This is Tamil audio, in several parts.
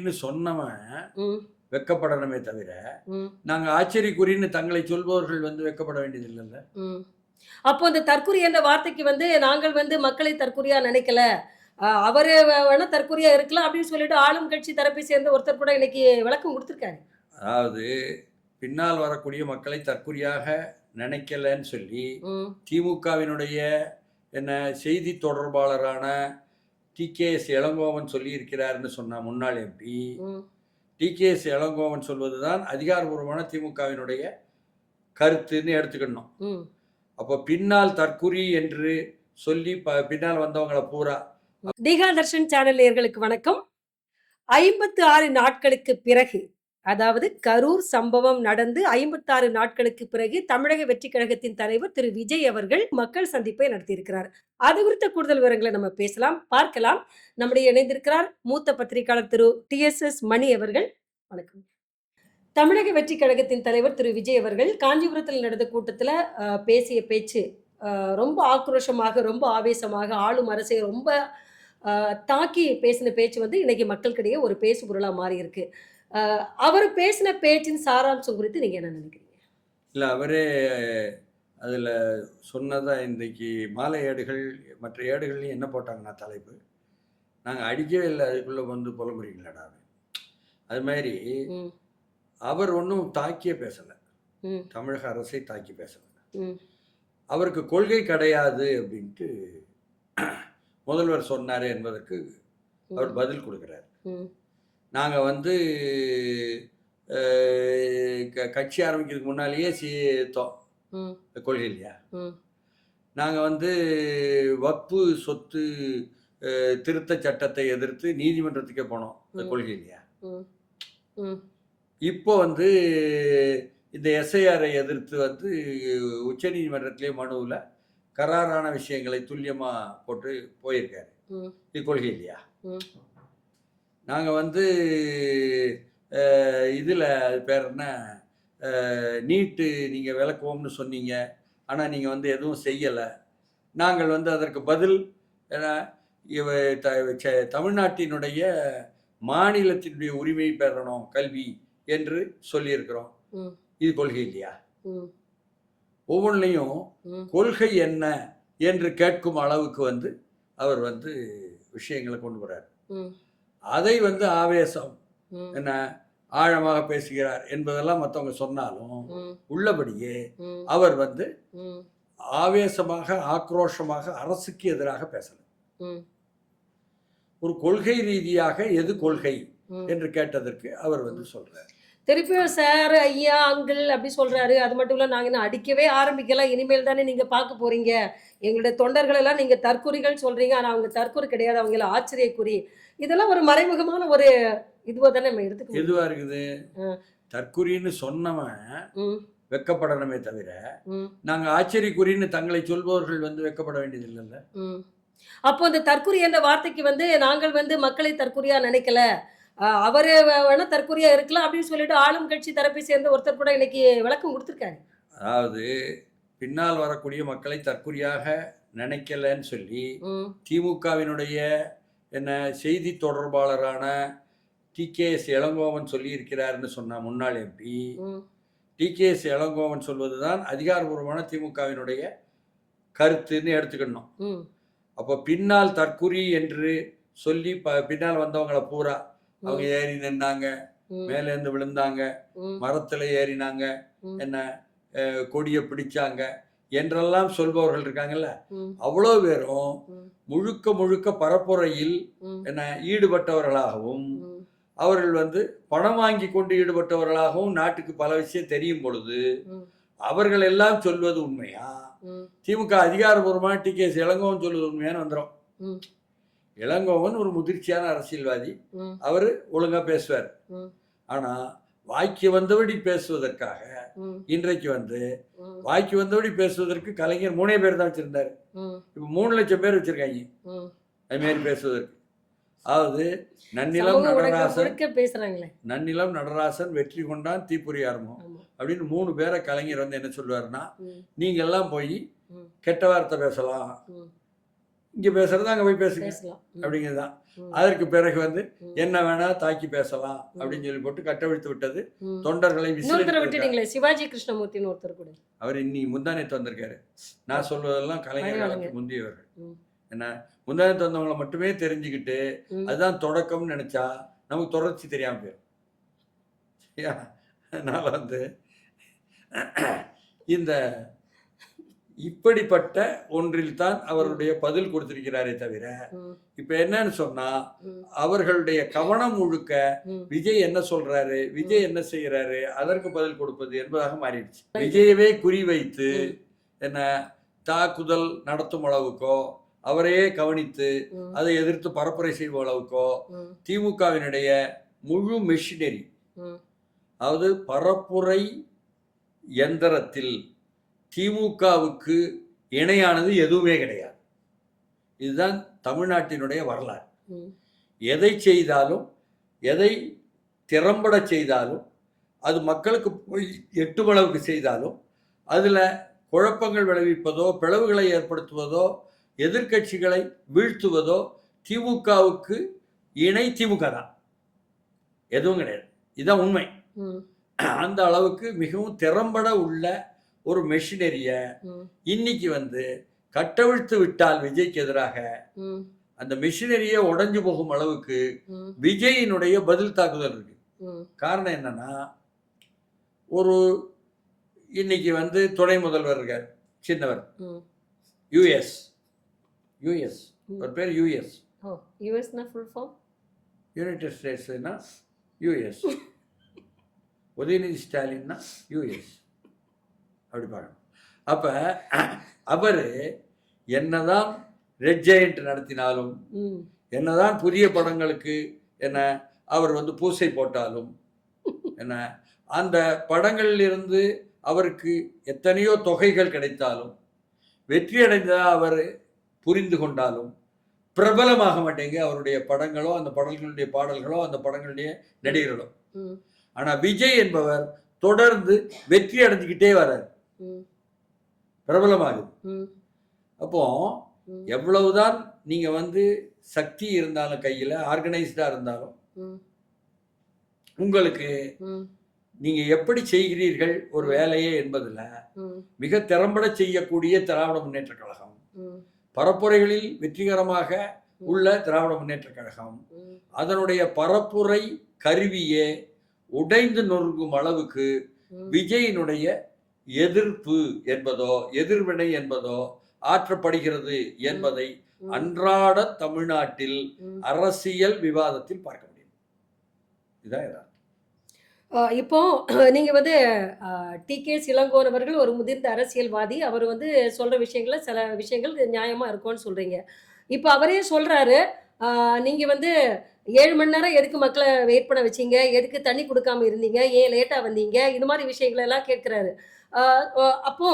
தற்குறின்னு சொன்னவன் வெக்கப்படணுமே தவிர நாங்க ஆச்சரியக்குறின்னு தங்களை சொல்பவர்கள் வந்து வெக்கப்பட வேண்டியது இல்லைல்ல. அப்போ இந்த தற்குறி என்ற வார்த்தைக்கு வந்து நாங்கள் வந்து மக்களை தற்குறியா நினைக்கல. அவரு வேணா தற்குறியா இருக்கலாம் அப்படின்னு சொல்லிட்டு ஆளும் கட்சி தரப்பை சேர்ந்த ஒருத்தர் கூட இன்னைக்கு விளக்கம் கொடுத்திருக்காரு. அதாவது பின்னால் வரக்கூடிய மக்களை தற்குறியாக நினைக்கலன்னு சொல்லி திமுகவினுடைய என்ன செய்தி தொடர்பாளரான டி கே எஸ் இளங்கோவன் சொல்லியிருக்கிறார்னு சொன்ன முன்னாள் MP. T K S Elangovan சொல்வதுதான் அதிகாரபூர்வமான திமுகவினுடைய கருத்துன்னு எடுத்துக்கணும். அப்போ பின்னால் தற்குறி என்று சொல்லி பின்னால் வந்தவங்களை பூரா. தீகா தர்ஷன் சேனல் நேயர்களுக்கு வணக்கம். ஐம்பத்து ஆறு நாட்களுக்கு பிறகு அதாவது கரூர் சம்பவம் நடந்து ஐம்பத்தாறு நாட்களுக்கு பிறகு தமிழக வெற்றி கழகத்தின் தலைவர் திரு விஜய் அவர்கள் மக்கள் சந்திப்பை நடத்தியிருக்கிறார். அது குறித்த கூடுதல் விவரங்களை நம்ம பேசலாம் பார்க்கலாம். நம்முடைய இணைந்திருக்கிறார் மூத்த பத்திரிகையாளர் திரு டி எஸ் எஸ் மணி அவர்கள். வணக்கம். தமிழக வெற்றி கழகத்தின் தலைவர் திரு விஜய் அவர்கள் காஞ்சிபுரத்தில் நடந்த கூட்டத்தில் பேசிய பேச்சு ரொம்ப ஆக்ரோஷமாக ரொம்ப ஆவேசமாக ஆளும் அரசை ரொம்ப தாக்கி பேசின பேச்சு வந்து இன்னைக்கு மக்களுக்கிடையே ஒரு பேசு பொருளாக மாறி அவர் பேசின பேச்சின் சாராம்சம் குறித்து நீங்க என்ன நினைக்கிறீங்க? இல்லை அவரே அதில் சொன்னதா இன்றைக்கு மாலை ஏடுகள் மற்ற ஏடுகள்லையும் என்ன போட்டாங்கன்னா தலைப்பு? நாங்கள் அடிக்கவே இல்லை அதுக்குள்ளே வந்து புலம்புறீங்களாடா அது மாதிரி அவர் ஒன்றும் தாக்கியே பேசலை. தமிழக அரசை தாக்கி பேசலை. அவருக்கு கொள்கை கிடையாது அப்படின்ட்டு முதல்வர் சொன்னார் என்பதற்கு அவர் பதில் கொடுக்குறார். நாங்கள் வந்து க- கட்சி ஆரம்பிக்கிறதுக்கு முன்னாலேயே சீத்தோம். கொள்கை இல்லையா நாங்கள் வந்து வப்பு சொத்து திருத்த சட்டத்தை எதிர்த்து நீதிமன்றத்துக்கே போனோம் இந்த. கொள்கை இல்லையா இப்போ வந்து இந்த எஸ்ஐஆரை எதிர்த்து வந்து உச்சநீதிமன்றத்திலே மனுவில் கராரான விஷயங்களை துல்லியமாக போட்டு போயிருக்காரு. இது கொள்கை இல்லையா. நாங்கள் வந்து இதில் அது பேர் என்ன? நீட்டு நீங்கள் விளக்குவோம்னு சொன்னீங்க. ஆனால் நீங்கள் வந்து எதுவும் செய்யலை. நாங்கள் வந்து அதற்கு பதில் ஏன்னா, இவ த தமிழ்நாட்டினுடைய மாநிலத்தினுடைய உரிமை பெறணும் கல்வி என்று சொல்லியிருக்கிறோம். இது கொள்கை இல்லையா? ம், ஒவ்வொன்றிலையும் ம், கொள்கை என்ன என்று கேட்கும் அளவுக்கு வந்து அவர் வந்து விஷயங்களை கொண்டு வர்றார். அதை வந்து ஆவேசம். என்ன? ஆழமாக பேசுகிறார் என்பதெல்லாம் மற்றவங்க சொன்னாலும் உள்ளபடியே அவர் வந்து ஆவேசமாக ஆக்ரோஷமாக அரசுக்கு எதிராக பேசல. ஒரு கொள்கை ரீதியாக எது கொள்கை. என்று கேட்டதற்கு அவர் வந்து சொல்றார். திருப்பியும் சார் ஐயா அங்கிள் அப்படி சொல்றாரு. அது மட்டும் இல்ல நாங்க இன்னும் அடிக்கவே ஆரம்பிக்கல. இனிமேல் தானே நீங்க பார்க்க போறீங்க. எங்களுடைய தொண்டர்கள் எல்லாம் நீங்க தற்குறிகள் சொல்றீங்க. ஆனா அவங்க தற்குறி கிடையாது. அவங்க எல்லாம் ஆச்சரியக்குறி. இதெல்லாம் ஒரு மறைமுகமான ஒரு இதுவா தானே நம்ம எடுத்துக்க முடியும். எதுவா இருக்குது. தற்குறின்னு சொன்னவன் வெக்கப்படணுமே தவிர நாங்க ஆச்சரியக்குறின்னு தங்களை சொல்பவர்கள் வந்து வெக்கப்பட வேண்டியது இல்லைல்ல. அப்போ இந்த தற்குறி என்ற வார்த்தைக்கு வந்து நாங்கள் வந்து மக்களை தற்குறியா நினைக்கல? அவரு வே- வேணா தற்குறியா இருக்கலாம் அப்படின்னு சொல்லிட்டு ஆளும் கட்சி தரப்பை சேர்ந்த ஒருத்தர் கூட இன்னைக்கு விளக்கம் கொடுத்திருக்காரு. அதாவது பின்னால் வரக்கூடிய மக்களை தற்குறியாக நினைக்கலன்னு சொல்லி திமுகவினுடைய என்ன செய்தி தொடர்பாளரான டி கே எஸ் இளங்கோவன் சொல்லியிருக்கிறார்னு சொன்ன முன்னாள் MP. T K S Elangovan சொல்வதுதான் அதிகாரபூர்வமான திமுகவினுடைய கருத்துன்னு எடுத்துக்கணும். அப்போ பின்னால் தற்குறி என்று சொல்லி ப பின்னால் வந்தவங்களை பூரா அவங்க ஏறி நின்னாங்க. ம், மேலேருந்து விழுந்தாங்க. மரத்தில் ஏறினாங்க. என்ன கொடியை பிடிச்சாங்க என்றெல்லாம் சொல்பவர்கள் இருக்காங்கல்ல? அவ்வளோ பேரும் முழுக்க முழுக்க பரப்புரையில் என்ன ஈடுபட்டவர்களாகவும் அவர்கள் வந்து பணம் வாங்கி கொண்டு ஈடுபட்டவர்களாகவும் நாட்டுக்கு பல விஷயம் தெரியும் பொழுது அவர்கள் எல்லாம் சொல்வது உண்மையா? திமுக அதிகாரபூர்வமான டி கே இளங்கோவன் சொல்வது உண்மையான்னு வந்துடும் இளங்கோவன் ஒரு முதிர்ச்சியான அரசியல்வாதி. அவர் ஒழுங்கா பேசுவார். ஆனா வாய்க்கு வந்தபடி பேசுவதற்காக இன்றைக்கு வந்து வாய்க்கு வந்தபடி பேசுவதற்கு கலைஞர் மூணே பேர் தான் வச்சிருந்தாரு. இப்போ மூணு லட்சம் பேர் வச்சிருக்காங்க. அது மாதிரி பேசுவதற்கு. அதாவது நன்னிலம் நடராசன் பேசுறாங்களே. நன்னிலம் நடராசன் வெற்றி கொண்டான் தீப்பொறி ஆரம்பம். அப்படின்னு மூணு பேரை கலைஞர் வந்து என்ன சொல்லுவாருன்னா நீங்க எல்லாம் போய் கெட்ட வார்த்தை பேசலாம். இங்கே பேசுறது அங்கே போய் பேசுங்க. அப்படிங்கிறது தான் அதற்கு பிறகு வந்து என்ன வேணா தாக்கி பேசலாம் அப்படின்னு சொல்லி போட்டு கட்டவிழ்த்து விட்டது. தொண்டர்களை விட்டுட்டீங்களே சிவாஜி கிருஷ்ணமூர்த்தின்னு ஒருத்தர் கூட. அவர் இன்னி முந்தானத்து வந்திருக்காரு. நான் சொல்வதெல்லாம் கலைஞர் பரவாயில்லைங்க. காலத்துக்கு முந்தியவர்கள். என்ன முந்தானத்து வந்தவங்களை மட்டுமே தெரிஞ்சுக்கிட்டு. அதுதான் தொடக்கம்னு நினைச்சா நமக்கு தொடர்ச்சி தெரியாம போயிடும்? அதனால வந்து இந்த இப்படிப்பட்ட ஒன்றில் தான் அவருடைய பதில் கொடுத்திருக்கிறாரே தவிர இப்ப என்னன்னு சொன்னா அவர்களுடைய கவனம் முழுக்க. விஜய் என்ன சொல்றாரு விஜய் என்ன செய்யறாரு அதற்கு பதில் கொடுப்பது என்பதாக மாறிடுச்சு. விஜயவே குறிவைத்து. என்ன தாக்குதல் நடத்தும் அளவுக்கோ அவரையே கவனித்து அதை எதிர்த்து பரப்புரை செய்யும் அளவுக்கோ திமுகவினுடைய முழு மெஷினரி அதாவது பரப்புரை எந்திரத்தில் திமுகவுக்கு இணையானது எதுவுமே கிடையாது. இதுதான் தமிழ்நாட்டினுடைய வரலாறு. எதை செய்தாலும் எதை திறம்பட செய்தாலும் அது மக்களுக்கு போய் எட்டும் அளவுக்கு செய்தாலும் அதில் குழப்பங்கள் விளைவிப்பதோ பிளவுகளை ஏற்படுத்துவதோ எதிர்க்கட்சிகளை வீழ்த்துவதோ திமுகவுக்கு இணை திமுக தான். எதுவும் கிடையாது. இதுதான் உண்மை. அந்த அளவுக்கு மிகவும் திறம்பட உள்ள ஒரு மெஷினரியை இன்னைக்கு வந்து கட்டவிழ்த்து விட்டால் விஜய்க்கு எதிராக அந்த மெஷினரியே உடைஞ்சு போகும் அளவுக்கு விஜயினுடைய பதில் தாக்குதல் இருக்கு. காரணம் என்னன்னா ஒரு இன்னைக்கு வந்து துணை முதல்வர் இருக்கார் சின்னவர். US US. ஒரு பேர் யூஎஸ் யூஎஸ்னா ஃபுல் ஃபார்ம் யுனைடெட் ஸ்டேட்ஸ்னா யூஎஸ் உதயநிதி ஸ்டாலின்னா யூஎஸ் அப்படி பார்க்கணும் அப்போ அவர் என்னதான் ரெட் ஜெயண்ட் நடத்தினாலும் என்னதான் புதிய படங்களுக்கு என்ன அவர் வந்து பூசை போட்டாலும் என்ன அந்த படங்களிலிருந்து அவருக்கு எத்தனையோ தொகைகள் கிடைத்தாலும் வெற்றி அடைந்ததா அவர் புரிந்து கொண்டாலும் பிரபலமாக மாட்டேங்க அவருடைய படங்களோ அந்த படங்களுடைய பாடல்களோ அந்த படங்களுடைய நடிகர்களோ. ம். ஆனா விஜய் என்பவர் தொடர்ந்து வெற்றி அடைஞ்சுக்கிட்டே வர்றார். பிரபலமாகுது. அப்போ எவ்வளவுதான் நீங்க வந்து சக்தி இருந்தாலும் கையில ஆர்கனைஸ்டா இருந்தாலும் உங்களுக்கு நீங்க எப்படி செய்கிறீர்கள் ஒரு வேலையே என்பதுல மிக திறம்பட செய்யக்கூடிய திராவிட முன்னேற்ற கழகம். பரப்புரைகளில் வெற்றிகரமாக உள்ள திராவிட முன்னேற்ற கழகம். அதனுடைய பரப்புரை கருவியே உடைந்து நொறுங்கும் அளவுக்கு விஜயினுடைய எதிர்ப்பு என்பதோ எதிர்வினை என்பதோ ஆற்றப்படுகிறது என்பதை அன்றாட தமிழ்நாட்டில் அரசியல் விவாதத்தில் பார்க்க முடியும். இதான் யதார்த்தம். இப்போ நீங்க வந்து டி. கே. சிலங்கோன் அவர்கள் ஒரு முதிர்ந்த அரசியல்வாதி. அவர் வந்து சொல்ற விஷயங்கள சில விஷயங்கள் நியாயமா இருக்கும்னு சொல்றீங்க. இப்போ அவரே சொல்றாரு ஆஹ் நீங்க வந்து ஏழு மணி நேரம் எதுக்கு மக்களை வெயிட் பண்ண வச்சீங்க? எதுக்கு தண்ணி கொடுக்காம இருந்தீங்க? ஏன் லேட்டா வந்தீங்க? இது மாதிரி விஷயங்கள் எல்லாம் கேட்கிறாரு. அப்போ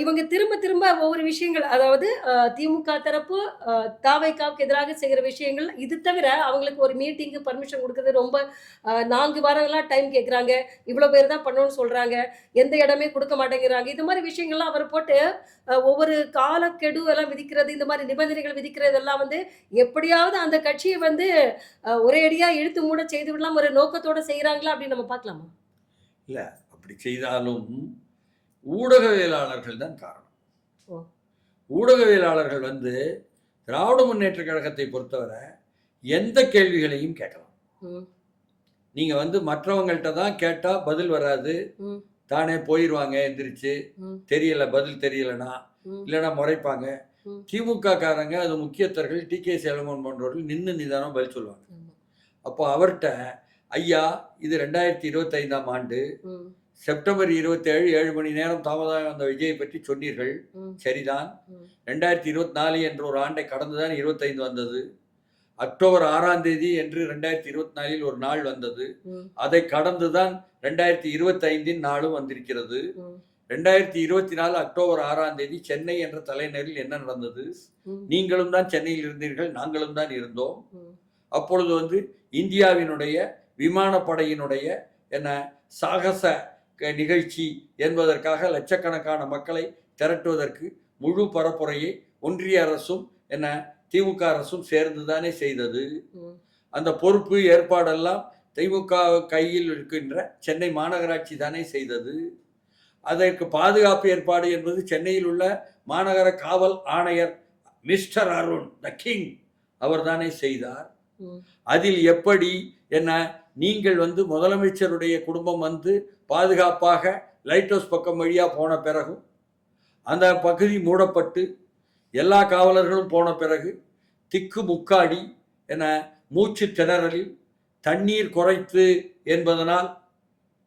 இவங்க திரும்ப திரும்ப ஒவ்வொரு விஷயங்கள் அதாவது திமுக தரப்பு தாவைக்காவுக்கு எதிராக செய்கிற விஷயங்கள் இது தவிர அவங்களுக்கு ஒரு மீட்டிங்கு பர்மிஷன் கொடுக்குறது ரொம்ப நான்கு வாரங்களாக டைம் கேட்குறாங்க. இவ்வளோ பேர் தான் பண்ணணும்னு சொல்கிறாங்க எந்த இடமே கொடுக்க மாட்டேங்கிறாங்க. இது மாதிரி விஷயங்கள்லாம் அவர் போட்டு ஒவ்வொரு காலக்கெடு எல்லாம் விதிக்கிறது இந்த மாதிரி நிபந்தனைகள் விதிக்கிறது எல்லாம் வந்து எப்படியாவது அந்த கட்சியை வந்து ஒரே அடியாக இழுத்து மூட செய்து விடலாம் ஒரு நோக்கத்தோடு செய்கிறாங்களா அப்படின்னு நம்ம பார்க்கலாமா? இல்லை அப்படி செய்தாலும் ஊடகவியலாளர்கள் தான் காரணம். ஊடகவியலாளர்கள் வந்து திராவிட முன்னேற்ற கழகத்தை பொறுத்தவரை எந்த கேள்விகளையும் கேட்கலாம். நீங்க வந்து மற்றவங்கள்ட்ட தான் கேட்டா பதில் வராது. தானே போயிடுவாங்க எந்திரிச்சு. தெரியல பதில் தெரியலனா இல்லைன்னா முறைப்பாங்க. திமுக காரங்க அது முக்கியஸ்தர்கள் டி கே சேலமன் போன்றவர்கள் நின்று நிதானம் பதில் சொல்லுவாங்க. அப்போ அவர்கிட்ட ஐயா இது ரெண்டாயிரத்தி இருபத்தைந்தாம் ஆண்டு செப்டம்பர் இருபத்தேழு ஏழு மணி நேரம் தாமதமாக வந்த விஜயை பற்றி சொன்னீர்கள். சரிதான். ரெண்டாயிரத்தி இருபத்தி நாலு என்ற ஒரு ஆண்டை கடந்துதான் இருபத்தைந்து வந்தது. அக்டோபர் ஆறாம் தேதி என்று ரெண்டாயிரத்தி இருபத்தி நாலில் ஒரு நாள் வந்தது. அதை கடந்துதான் ரெண்டாயிரத்தி இருபத்தைந்தின் நாளும் வந்திருக்கிறது. ரெண்டாயிரத்தி இருபத்தி நாலு அக்டோபர் ஆறாம் தேதி சென்னை என்ற தலைநகரில் என்ன நடந்தது? நீங்களும் தான் சென்னையில் இருந்தீர்கள் நாங்களும் தான் இருந்தோம். அப்பொழுது வந்து இந்தியாவினுடைய விமானப்படையினுடைய என்ன சாகச நிகழ்ச்சி என்பதற்காக லட்சக்கணக்கான மக்களை திரட்டுவதற்கு முழு பரப்புரையை ஒன்றிய அரசும் என்ன திமுக அரசும் சேர்ந்து தானே செய்தது அந்த பொறுப்பு ஏற்பாடெல்லாம் திமுக கையில் இருக்கின்ற சென்னை மாநகராட்சி தானே செய்தது. அதற்கு பாதுகாப்பு ஏற்பாடு என்பது சென்னையில் உள்ள மாநகர காவல் ஆணையர் மிஸ்டர் அருண் த கிங் அவர் தானே செய்தார். அதில் எப்படி என்ன நீங்கள் வந்து முதலமைச்சருடைய குடும்பம் வந்து பாதுகாப்பாக லைட் ஹவுஸ் பக்கம் வழியாக போன பிறகும் அந்த பகுதி மூடப்பட்டு எல்லா காவலர்களும் போன பிறகு திக்கு முக்காடி என மூச்சு திணறலில் தண்ணீர் குறைத்து என்பதனால்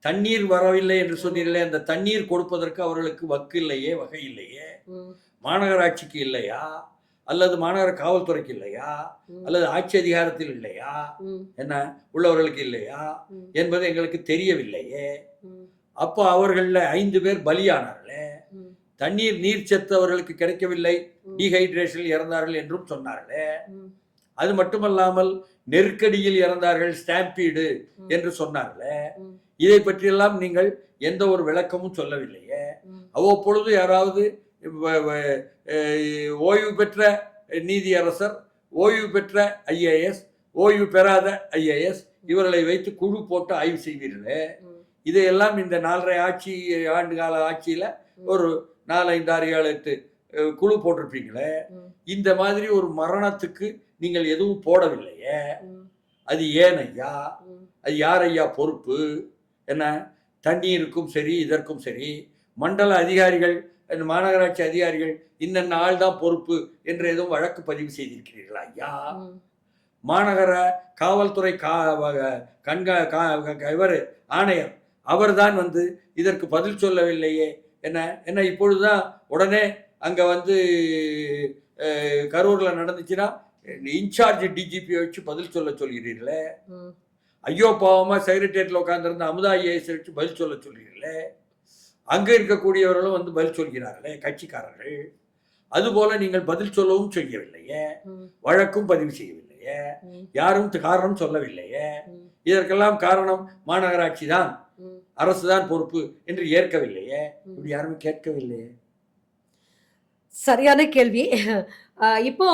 தண்ணீர் வரவில்லை என்று சொன்னீர்களே அந்த தண்ணீர் கொடுப்பதற்கு அவர்களுக்கு வக்கு இல்லையே வகை இல்லையே. மாநகராட்சிக்கு இல்லையா? அல்லது மாநகர காவல்துறைக்கு இல்லையா? அல்லது ஆட்சி அதிகாரத்தில் இல்லையா? என்ன? உள்ளவர்களுக்கு இல்லையா? என்பது எங்களுக்கு தெரியவில்லையே. அப்போ அவர்களில் ஐந்து பேர் பலியானார்களே. தண்ணீர் நீர் சத்து அவர்களுக்கு கிடைக்கவில்லை டீஹைட்ரேஷனில் இறந்தார்கள் என்றும் சொன்னார்களே. அது மட்டுமல்லாமல் நெருக்கடியில் இறந்தார்கள் ஸ்டாம்பீடு என்று சொன்னார்களே. இதை பற்றியெல்லாம் நீங்கள் எந்த ஒரு விளக்கமும் சொல்லவில்லையே. அவ்வப்பொழுது யாராவது ஓய்வு பெற்ற நீதியரசர் ஓய்வு பெற்ற ஐஏஎஸ் ஓய்வு பெறாத ஐஏஎஸ் இவர்களை வைத்து குழு போட்டு ஆய்வு செய்வீர்களே. இதையெல்லாம் இந்த நாலரை ஆட்சி ஆண்டு கால ஆட்சியில் ஒரு நாலஞ்சு ஆறு ஏழு எட்டு குழு போட்டிருப்பீங்களே. இந்த மாதிரி ஒரு மரணத்துக்கு நீங்கள் எதுவும் போடவில்லையே. அது ஏன் ஐயா? அது யார் ஐயா பொறுப்பு? என்ன? தண்ணீருக்கும் சரி இதற்கும் சரி மண்டல அதிகாரிகள் இந்த மாநகராட்சி அதிகாரிகள் இன்னென்ன ஆள் தான் பொறுப்பு என்று எதுவும் வழக்கு பதிவு செய்திருக்கிறீர்களா? ஐயா. மாநகர காவல்துறை கா கண்கா இவர் ஆணையர் அவர்தான் வந்து இதற்கு பதில் சொல்லவில்லையே என்ன என்ன இப்பொழுதுதான் உடனே அங்கே வந்து கரூர்ல நடந்துச்சுன்னா இன்சார்ஜ் டிஜிபியை வச்சு பதில் சொல்ல சொல்கிறீர்களே? ஐயோ பாவமா செக்ரட்டேரியட்ல உட்கார்ந்திருந்த அமுதா ஐஏஎஸ் வச்சு பதில் சொல்ல சொல்கிறீர்களே? அங்க இருக்கக்கூடியவர்களும் வந்து பதில் சொல்கிறார்களே கட்சிக்காரர்கள். அதுபோல நீங்கள் பதில் சொல்லவும் செய்யவில்லையே வழக்கும் பதிவு செய்யவில்லையே யாரும் காரணம் சொல்லவில்லையே. இதற்கெல்லாம் காரணம் மாநகராட்சி தான். ம், அரசு தான் பொறுப்பு என்று ஏற்கவில்லையே. இப்படி யாருமே கேட்கவில்லையே. சரியான கேள்வி. இப்போ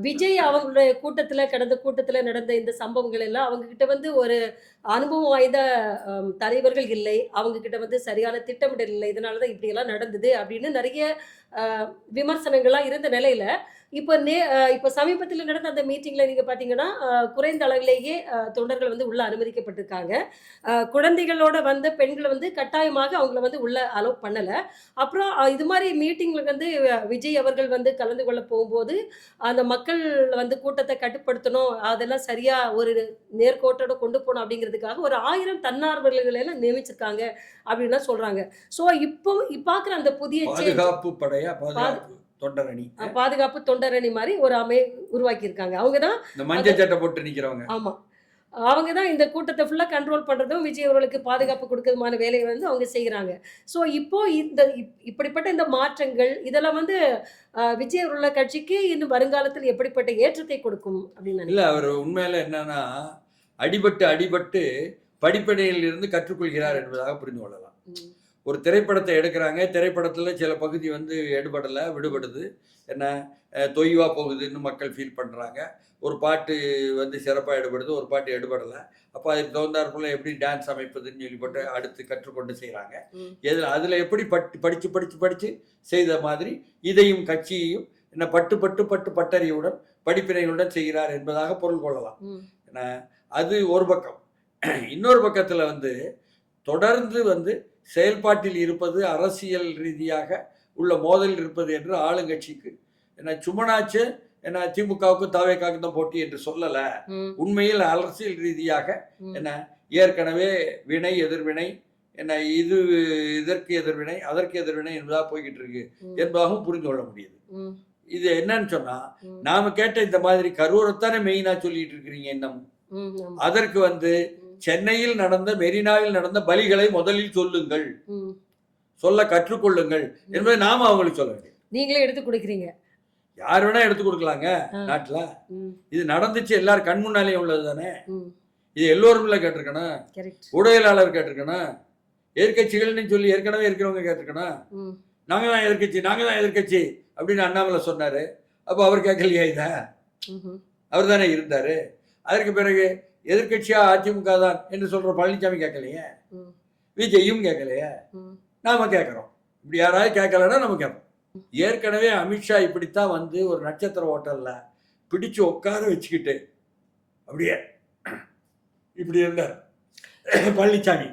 விஜய் அவங்களுடைய கூட்டத்துல கடந்த கூட்டத்துல நடந்த இந்த சம்பவங்கள் எல்லாம் அவங்க கிட்ட வந்து ஒரு அனுபவம் வாய்ந்த தலைவர்கள் இல்லை. அவங்க கிட்ட வந்து சரியான திட்டமிடல் இல்லை. இதனாலதான் இப்படி எல்லாம் நடந்தது அப்படின்னு நிறைய அஹ், விமர்சனங்கள்லாம் இருந்த நிலையில இப்போ நே இப்போ சமீபத்தில் நடந்த அந்த மீட்டிங்ல நீங்க பாத்தீங்கன்னா அஹ், குறைந்த அளவிலேயே தொண்டர்கள் வந்து உள்ள அனுமதிக்கப்பட்டிருக்காங்க. குழந்தைகளோட வந்த பெண்களை வந்து கட்டாயமாக அவங்கள வந்து உள்ள அலோவ் பண்ணல. அப்புறம் இது மாதிரி மீட்டிங்ல வந்து விஜய் அவர்கள் வந்து கலந்து கொள்ள போகும்போது அந்த மக்கள் வந்து கூட்டத்தை கட்டுப்படுத்தணும் அதெல்லாம் சரியா ஒரு நேர்கோட்டோட கொண்டு போகணும் அப்படிங்கிறதுக்காக ஒரு ஆயிரம் தன்னார்வலர்களை எல்லாம் நியமிச்சிருக்காங்க அப்படின்லாம் சொல்றாங்க. ஸோ இப்போ பார்க்குற அந்த புதிய பாதுகாப்பு படையா பாதுகாப்பு? தொண்டரணி. பாதுகாப்பு தொண்டரணி மாதிரி ஒரு அமை உருவாக்கி இருக்காங்க அவங்க தான் இந்த மஞ்சள் சட்டை போட்டு நிக்கிறவங்க. ஆமா. அவங்க தான் இந்த கூட்டத்தை ஃபுல்லாக கண்ட்ரோல் பண்ணுறதும் விஜய் அவர்களுக்கு பாதுகாப்பு கொடுக்கறதுமான வேலையை வந்து அவங்க செய்கிறாங்க ஸோ இப்போ இந்த இப்- இப்படிப்பட்ட இந்த மாற்றங்கள் இதெல்லாம் வந்து விஜய் அவர்கள கட்சிக்கு இன்னும் வருங்காலத்தில் எப்படிப்பட்ட ஏற்றத்தை கொடுக்கும் அப்படின்னு இல்ல அவர் உண்மையில என்னன்னா அடிபட்டு அடிபட்டு படிப்பனையில் இருந்து கற்றுக்கொள்கிறார் என்பதாக புரிந்து கொள்ளலாம். ஒரு திரைப்படத்தை எடுக்கிறாங்க. திரைப்படத்தில் சில பகுதி வந்து எடுபடலை விடுபடுது. என்ன அஹ், தொய்வா போகுதுன்னு மக்கள் ஃபீல் பண்ணுறாங்க ஒரு பாட்டு வந்து சிறப்பாக எடுபடுது ஒரு பாட்டு எடுபடலை. அப்போ அதுக்கு தகுந்தாற்போல் எப்படி டான்ஸ் அமைப்பதுன்னு சொல்லி போட்டு அடுத்து கற்றுக்கொண்டு செய்கிறாங்க ம், இதில் அதில் எப்படி பட்டு படித்து படித்து படித்து செய்த மாதிரி இதையும் கட்சியையும் என்ன பட்டு பட்டு பட்டு பட்டறிவுடன் படிப்பினைகளுடன் செய்கிறார் என்பதாக பொருள் கொள்ளலாம். என்ன அது ஒரு பக்கம். இன்னொரு பக்கத்தில் வந்து தொடர்ந்து வந்து செயல்பாட்டில் இருப்பது அரசியல் ரீதியாக உள்ள மோதல் இருப்பது என்று ஆளுங்கட்சிக்கு என்ன சும்மனாச்சு என்ன திமுகவுக்கும் தாவேக்காவுக்கும் தான் போட்டி என்று சொல்லலை. உண்மையில் அரசியல் ரீதியாக என்ன ஏற்கனவே வினை எதிர்வினை என்ன இது இதற்கு எதிர்வினை அதற்கு எதிர்வினை என்பதாக போய்கிட்டு இருக்கு என்பதாகவும் புரிந்து கொள்ள முடியுது. இது என்னன்னு சொன்னா நாம கேட்ட இந்த மாதிரி கரூரைத்தானே மெயினா சொல்லிட்டு இருக்கிறீங்க இன்னும் ம், ஆமா. அதற்கு வந்து சென்னையில் நடந்த மெரினாவில் நடந்த பலிகளை முதலில் சொல்லுங்கள். சொல்ல கற்றுக்கொள்ளுங்கள் என்பதை நாம அவங்களுக்கு சொல்ல வேண்டியது. நீங்களே எடுத்து கொடுக்குறீங்க. யார் வேணா எடுத்து கொடுக்கலாங்க. நாட்டுல. இது நடந்துச்சு எல்லாரும் கண் முன்னாலே உள்ளது தானே? இது எல்லோரும்ல கேட்டிருக்கணும். ஊடகவியலாளர் கேட்டிருக்கணும். எதிர்கட்சிகள்னு சொல்லி ஏற்கனவே இருக்கிறவங்க கேட்டிருக்கணும். நாங்க தான் எதிர்க்கட்சி நாங்க தான் எதிர்க்கட்சி அப்படின்னு அண்ணாமலை சொன்னாரு. அப்போ அவர் கேட்கலையா இதை. அவர் தானே இருந்தார். அதற்கு பிறகு எதிர்க்கட்சியா அதிமுக தான் என்று சொல்ற பழனிசாமி கேட்கலையே. விஜயும் கேட்கலையே. நாம கேட்குறோம். இப்படி யாராவது கேட்கலன்னா நம்ம கேட்போம். ஏற்கனவே அமித்ஷா இப்படித்தான் வந்து ஒரு நட்சத்திர ஹோட்டல்ல பிடிச்சு உட்கார வச்சுக்கிட்டு அப்படியே இப்படி இருந்தார். பழனிசாமி